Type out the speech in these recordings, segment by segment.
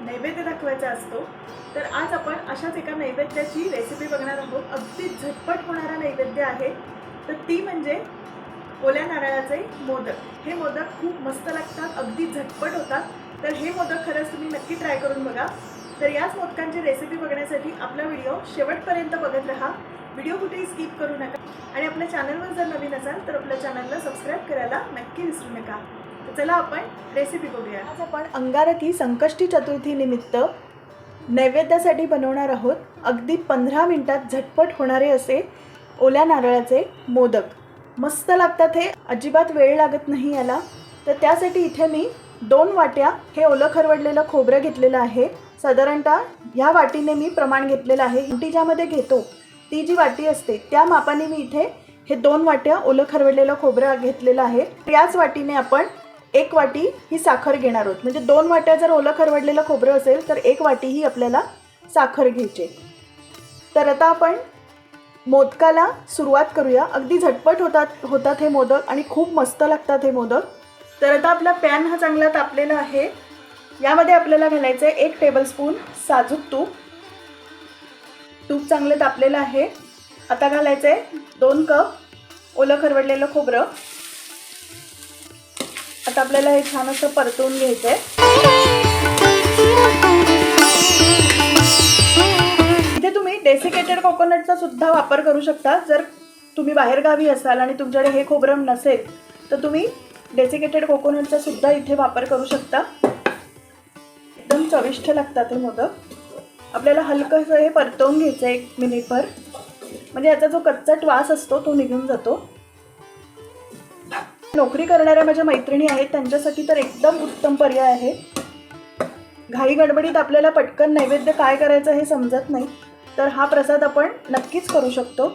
नैवेद्य दाखवायचा असतो तर आज आपण अशाच एका नैवेद्याची रेसिपी बघणार आहोत. अगदी झटपट होणारा नैवेद्य आहे. तर ती म्हणजे ओल्या नारळाचे मोदक. हे मोदक खूप मस्त लागतात अगदी झटपट होतात. तर हे मोदक खरंच तुम्ही नक्की ट्राय करून बघा. तर याच मोदकांची रेसिपी बघण्यासाठी आपला व्हिडिओ शेवटपर्यंत बघत राहा. व्हिडिओ कुठेही स्किप करू नका. आणि आपल्या चॅनलवर जर नवीन असाल तर आपल्या चॅनलला सबस्क्राईब करायला नक्की विसरू नका. तर चला आपण रेसिपी बघूया. आज आपण अंगारकी संकष्टी चतुर्थी निमित्त नैवेद्यासाठी बनवणार आहोत. अगदी पंधरा मिनिटात झटपट होणारे असे ओल्या नारळाचे मोदक. मस्त लागतात हे. अजिबात वेळ लागत नाही याला. तर त्यासाठी इथे मी दोन वाट्या हे ओलं खरवडलेलं खोबरं घेतलेलं आहे. साधारणतः ह्या वाटीने मी प्रमाण घेतलेलं आहे. इंटी ज्यामध्ये घेतो ती जी वाटी असते त्या मापाने मी इथे हे दोन वाट्या ओलं खरवडलेलं खोबरं घेतलेलं आहे. याच वाटीने आपण एक वाटी ही साखर घेणार आहोत. म्हणजे दोन वाट्या जर ओलं खरवडलेलं खोबरं असेल तर एक वाटी ही आपल्याला साखर घ्यायची तर आता आपण मोदकाला सुरुवात करूया. अगदी झटपट होतात होतात हे मोदक आणि खूप मस्त लागतात हे मोदक. तर आता आपला पॅन हा चांगला तापलेला आहे. यामध्ये आपल्याला घालायचं आहे एक टेबलस्पून साजूक तूप. तूप चांगलं तापलेलं आहे. आता घालायचं आहे दोन कप ओलं खरवडलेलं खोबरं. आता आपल्याला हे छान असं परतवून घ्यायचं आहे इथे तुम्ही डेसिकेटेड कोकोनटचा सुद्धा वापर करू शकता. जर तुम्ही बाहेरगावी असाल आणि तुमच्याकडे हे खोबरम नसेल तर तुम्ही डेसिकेटेड कोकोनटचा सुद्धा इथे वापर करू शकता. एकदम चविष्ट लागतात हे मोदक. आपल्याला हलकंसं हे परतवून घ्यायचं आहे एक मिनिटभर म्हणजे याचा जो कच्चा वास असतो तो निघून जातो. नोकरी करणाऱ्या माझ्या मैत्रिणी आहेत त्यांच्यासाठी तर एकदम उत्तम पर्याय आहे. घाई गडबडीत आपल्याला पटकन नैवेद्य काय करायचं हे समजत नाही तर हा प्रसाद आपण नक्कीच करू शकतो.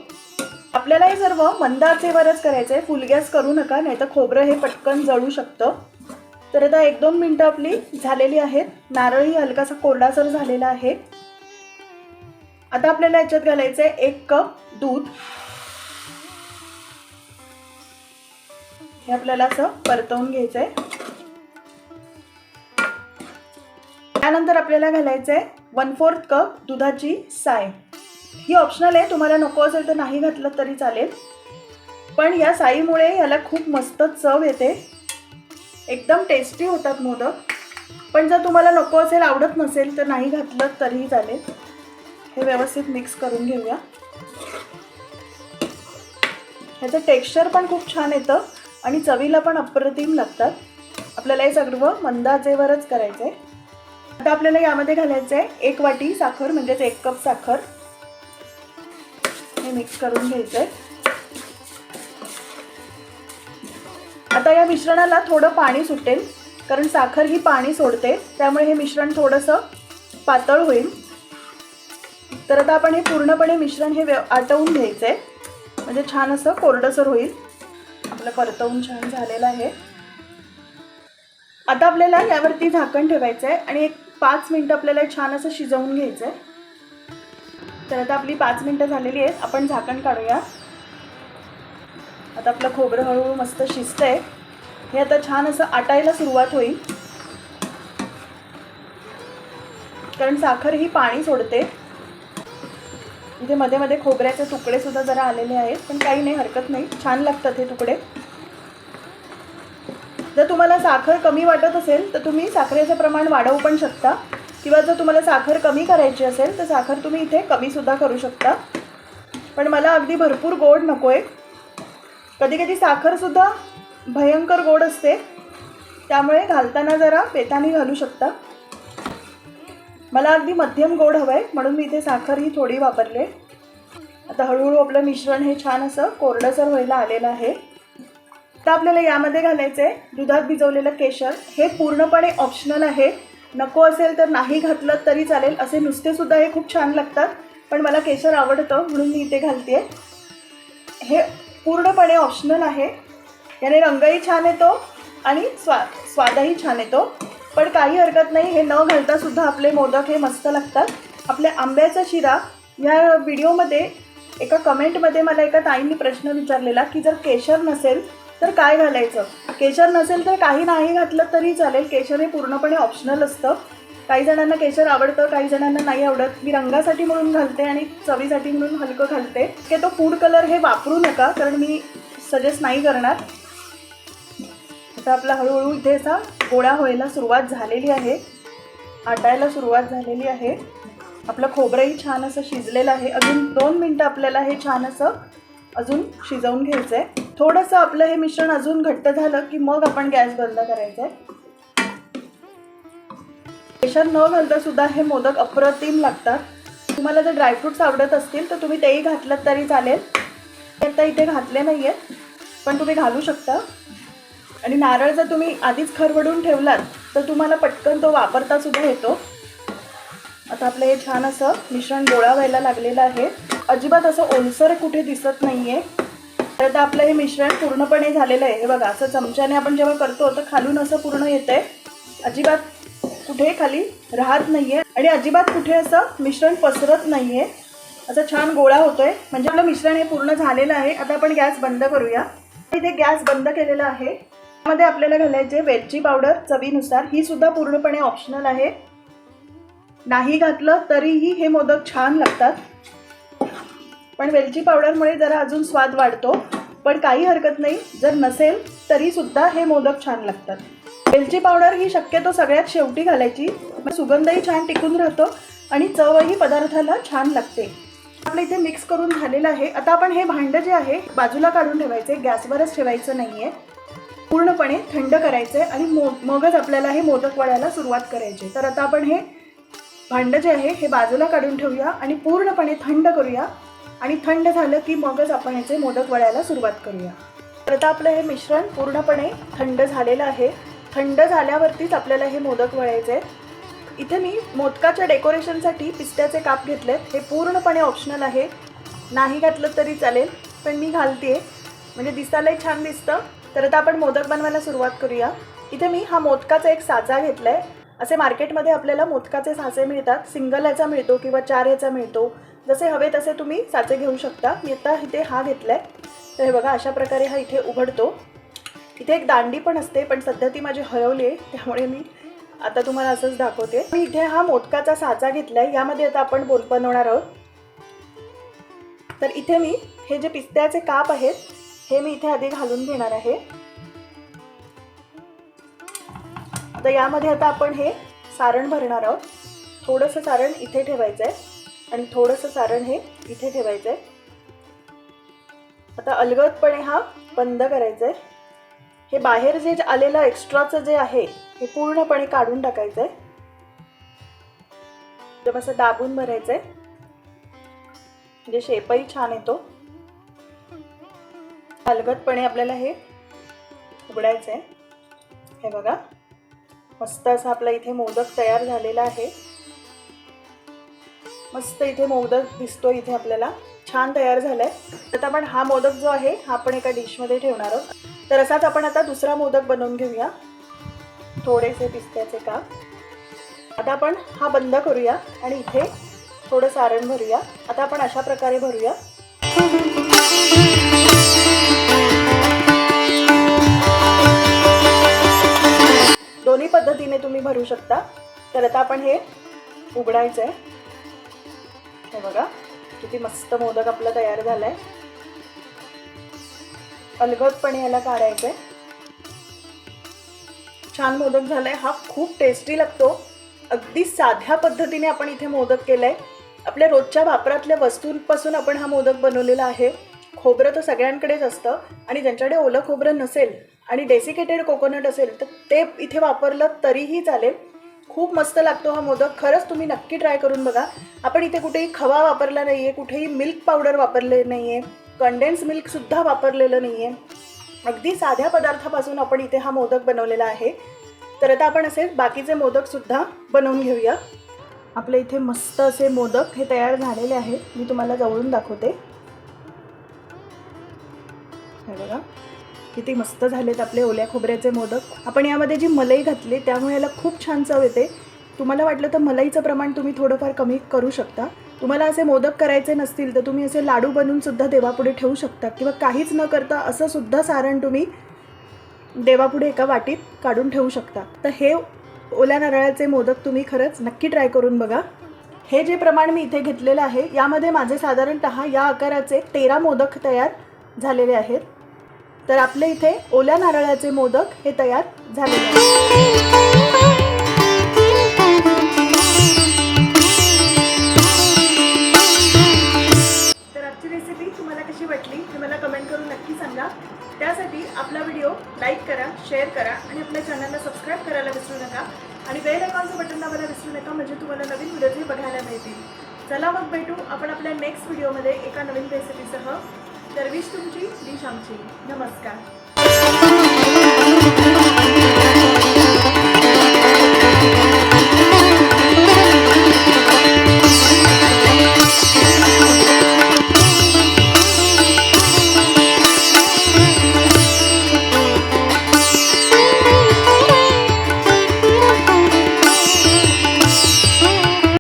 आपल्याला हे सर्व मंद आचेवरच करायचं आहे फुल गॅस करू नका नाही तर खोबरं हे पटकन जळू शकतं. तर आता एक दोन मिनटं आपली झालेली आहेत. नारळही हलकासा कोरडासर झालेला आहे. आता आपल्याला याच्यात घालायचं आहे एक कप दूध. हे आपल्याला असं परतवून घ्यायचं आहे त्यानंतर आपल्याला घालायचं आहे वन फोर्थ कप दुधाची साय. ही ऑप्शनल आहे तुम्हाला नको असेल तर नाही घातलं तरी चालेल. पण या साईमुळे याला खूप मस्त चव येते. एकदम टेस्टी होतात मोदक. पण जर तुम्हाला नको असेल आवडत नसेल तर नाही घातलं तरीही चालेल. हे व्यवस्थित मिक्स करून घेऊया. ह्याचं टेक्स्चर पण खूप छान येतं. आणि चवीला पण अप्रतिम लागतात. आपल्याला हे सगळं मंदाचेवरच करायचं आहे आता आपल्याला यामध्ये घालायचं आहे एक वाटी साखर म्हणजेच एक कप साखर. हे मिक्स करून घ्यायचं आहे आता या मिश्रणाला थोडं पाणी सुटेल कारण साखर ही पाणी सोडते त्यामुळे हे मिश्रण थोडंसं पातळ होईल. तर आता आपण हे पूर्णपणे मिश्रण हे आटवून घ्यायचं आहे म्हणजे छान असं कोरडसर होईल. आपलं परतवून छान झालेलं आहे. आता आपल्याला यावरती झाकण ठेवायचं आहे आणि एक पाच मिनटं आपल्याला छान असं शिजवून घ्यायचं आहे तर आता आपली पाच मिनटं झालेली आहेत आपण झाकण काढूया. आता आपलं खोबरं हळूहळू मस्त शिजतं आहे हे आता छान असं आटायला सुरुवात होईल. कारण साखर ही पाणी सोडते. इथे मध्ये मध्ये खोबऱ्याचे तुकडे सुद्धा जरा आलेले आहेत पण काही नाही हरकत नाही. छान लागतात हे तुकडे. जर तुम्हाला साखर कमी वाटत असेल तर तुम्ही साखरेचं प्रमाण वाढवू पण शकता. किंवा जर तुम्हाला साखर कमी करायची असेल तर साखर तुम्ही इथे कमीसुद्धा करू शकता. पण मला अगदी भरपूर गोड नको आहे कधी कधी साखरसुद्धा भयंकर गोड असते. त्यामुळे घालताना जरा बेतानी घालू शकता. मला अगदी मध्यम गोड हवं आहे म्हणून मी इथे साखर ही थोडी वापरले. आता हळूहळू आपलं मिश्रण हे छान असं कोरडसर व्हायला आलेलं आहे आता आपल्याला यामध्ये घालायचं आहे दुधात भिजवलेलं केशर. हे पूर्णपणे ऑप्शनल आहे. नको असेल तर नाही घातलं तरी चालेल असे नुसतेसुद्धा हे खूप छान लागतात पण मला केशर आवडतं म्हणून मी इथे घालते हे पूर्णपणे ऑप्शनल आहे. याने रंगही छान येतो आणि स्वा स्वादही छान येतो. पण काही हरकत नाही हे न घालता सुद्धा आपले मोदक हे मस्त लागतात. आपल्या आंब्याचा शिरा या व्हिडिओमध्ये एका कमेंटमध्ये मला एका ताईंनी प्रश्न विचारलेला की जर केशर नसेल तर काय घालायचं? केशर नसेल तर काही नाही घातलं तरी चालेल. केशर हे पूर्णपणे ऑप्शनल असतं. काही जणांना केशर आवडतं काही जणांना नाही आवडत. मी रंगासाठी म्हणून घालते आणि चवीसाठी म्हणून हलकं घालते. की तो फूड कलर हे वापरू नका कारण मी सजेस्ट नाही करणार. आता आपला हळूहळू इथे असा गोळा व्हायला सुरुवात झालेली आहे. आटायला सुरुवात झालेली आहे. आपलं खोबरंही छान असं शिजलेलं आहे. अजून दोन मिनटं आपल्याला हे छान असं अजून शिजवून घ्यायचं आहे थोडंसं आपलं हे मिश्रण अजून घट्ट झालं की मग आपण गॅस बंद करायचा आहे प्रेशर न घालता सुद्धा हे मोदक अप्रतिम लागतात. तुम्हाला जर ड्रायफ्रुट्स आवडत असतील तर तुम्ही तेही घातलं तरी चालेल. आता इथे घातले नाही आहेत पण तुम्ही घालू शकता. आणि नारळ जर तुम्ही आधीच खरवडून ठेवलात तर तुम्हाला पटकन तो वापरता सुद्धा येतो. आता आपलं हे छान असं मिश्रण गोळा व्हायला लागलेलं आहे. अजिबात असं ओलसर कुठे दिसत नाही आहे तर आता आपलं हे मिश्रण पूर्णपणे झालेलं आहे. हे बघा असं चमच्याने आपण जेव्हा करतो तर खालून असं पूर्ण येतं आहे अजिबात कुठे खाली राहत नाही आहे आणि अजिबात कुठे असं मिश्रण पसरत नाही आहे असं छान गोळा होतोय. म्हणजे आपलं मिश्रण हे पूर्ण झालेलं आहे. आता आपण गॅस बंद करूया. इथे गॅस बंद केलेला आहे. त्यामध्ये आपल्याला घालायचे वेलची पावडर चवीनुसार. ही सुद्धा पूर्णपणे ऑप्शनल आहे. नाही घातलं तरीही हे मोदक छान लागतात. पण वेलची पावडरमुळे जरा अजून स्वाद वाढतो. पण काही हरकत नाही. जर नसेल तरी सुद्धा हे मोदक छान लागतात. वेलची पावडर ही शक्यतो सगळ्यात शेवटी घालायची. सुगंधही छान टिकून राहतो आणि चवही पदार्थाला छान लागते. आपलं इथे मिक्स करून झालेलं आहे. आता आपण हे भांडं जे आहे बाजूला काढून ठेवायचे. गॅसवरच ठेवायचं नाही आहे पूर्णपणे थंड करायचं आहे आणि मो मगच आपल्याला हे मोदक वळायला सुरुवात करायची तर आता आपण हे भांडं जे आहे हे बाजूला काढून ठेवूया आणि पूर्णपणे थंड करूया. आणि थंड झालं की मगच आपण याचे मोदक वळायला सुरुवात करूया. तर आता आपलं हे मिश्रण पूर्णपणे थंड झालेलं आहे. थंड झाल्यावरतीच आपल्याला हे मोदक वळायचे इथे मी मोदकाच्या डेकोरेशनसाठी पिस्त्याचे काप घेतलेत. हे पूर्णपणे ऑप्शनल आहे. नाही घातलं तरी चालेल पण मी घालते म्हणजे दिसायलाही छान दिसतं. तर आता आपण मोदक बनवायला सुरुवात करूया. इथे मी हा मोदकाचा एक साचा घेतला आहे असे मार्केटमध्ये आपल्याला मोदकाचे साचे मिळतात. सिंगल ह्याचा मिळतो किंवा चार ह्याचा मिळतो. जसे हवे तसे तुम्ही साचे घेऊ शकता. मी आता इथे हा घेतला आहे तर हे बघा अशा प्रकारे हा इथे उघडतो. इथे एक दांडी पण असते पण सध्या ती माझी हरवली आहे. त्यामुळे मी आता तुम्हाला असंच दाखवते. मी इथे हा मोदकाचा साचा घेतला आहे यामध्ये आता आपण बोल बनवणार आहोत. तर इथे मी हे जे पिस्त्याचे काप आहेत हे मी इथे आधी घालून घेणार आहे. आता यामध्ये आता आपण हे सारण भरणार आहोत. थोडंसं सारण इथे ठेवायचं आहे आणि थोडंसं सारण हे इथे ठेवायचं आहे आता अलगदपणे हा बंद करायचा आहे हे बाहेर जे आलेलं एक्स्ट्राचं जे आहे हे पूर्णपणे काढून टाकायचं आहे एकदम असं दाबून भरायचं आहे म्हणजे शेपही छान येतो. अलगदपणे आपल्याला हे उघडायचं आहे. हे बघा. मस्त असा आपला इथे मोदक तयार झालेला आहे. मस्त इथे मोदक दिसतो इथे आपल्याला. छान तयार झालाय. आता आपण हा मोदक जो आहे हा आपण एका डिशमध्ये ठेवणार आहोत. तर असाच आपण आता दुसरा मोदक बनवून घेऊया. थोडेसे पिस्त्याचे काप. आता आपण हा बंद करूया आणि इथे थोडं सारण भरूया. आता आपण अशा प्रकारे भरूया. दोन्ही पद्धतीने तुम्ही भरू शकता. तर आता आपण हे उघडायचं आहे हे बघा किती मस्त मोदक आपला तयार झालाय. अलगदपणे याला काढायचंय. छान मोदक झालाय. हा खूप टेस्टी लागतो. अगदी साध्या पद्धतीने आपण इथे मोदक केलाय. आपल्या रोजच्या वापरातल्या वस्तूंपासून आपण हा मोदक बनवलेला आहे. खोबरं तर सगळ्यांकडेच असतं आणि ज्यांच्याकडे ओलं खोबरं नसेल आणि डेसिकेटेड कोकोनट असेल तर ते इथे वापरलं तरीही चालेल. खूप मस्त लागतो हा मोदक. खरंच तुम्ही नक्की ट्राय करून बघा. आपण इथे कुठेही खवा वापरला नाही आहे कुठेही मिल्क पावडर वापरले नाही आहे कंडेन्स मिल्कसुद्धा वापरलेलं नाही आहे अगदी साध्या पदार्थापासून आपण इथे हा मोदक बनवलेला आहे. तर आता आपण असे बाकीचे मोदकसुद्धा बनवून घेऊया. आपल्या इथे मस्त असे मोदक हे तयार झालेले आहेत. मी तुम्हाला जवळून दाखवते. हे बघा. किती मस्त झालेत आपले ओल्या खोबऱ्याचे मोदक. आपण यामध्ये जी मलई घातली त्यामुळे याला खूप छान चव येते. तुम्हाला वाटलं तर मलईचं प्रमाण तुम्ही थोडंफार कमी करू शकता. तुम्हाला असे मोदक करायचे नसतील तर तुम्ही असे लाडू बनवून सुद्धा देवापुढे ठेवू शकता किंवा काहीच न करता असं सुद्धा सारण तुम्ही देवापुढे एका वाटीत काढून ठेवू शकता. तर हे ओल्या नारळाचे मोदक तुम्ही खरंच नक्की ट्राय करून बघा. हे जे प्रमाण मी इथे घेतलेलं आहे यामध्ये माझे साधारणत या आकाराचे तेरा मोदक तयार झालेले आहेत. तर आपले इथे ओल्या नारळाचे मोदक हे तयार झालेले तर आजची रेसिपी तुम्हाला कशी वाटली ते मला कमेंट करून नक्की सांगा. त्यासाठी आपला व्हिडिओ लाईक करा शेअर करा आणि आपल्या चॅनलला सबस्क्राईब करायला विसरू नका. आणि बेल आयकॉनचं बटन दाबायला विसरू नका म्हणजे तुम्हाला नवीन व्हिडिओजही बघायला मिळतील. चला मग भेटू आपण आपल्या नेक्स्ट व्हिडिओमध्ये एका नवीन रेसिपीसह सर्विस तुमची डिश आमची. नमस्कार.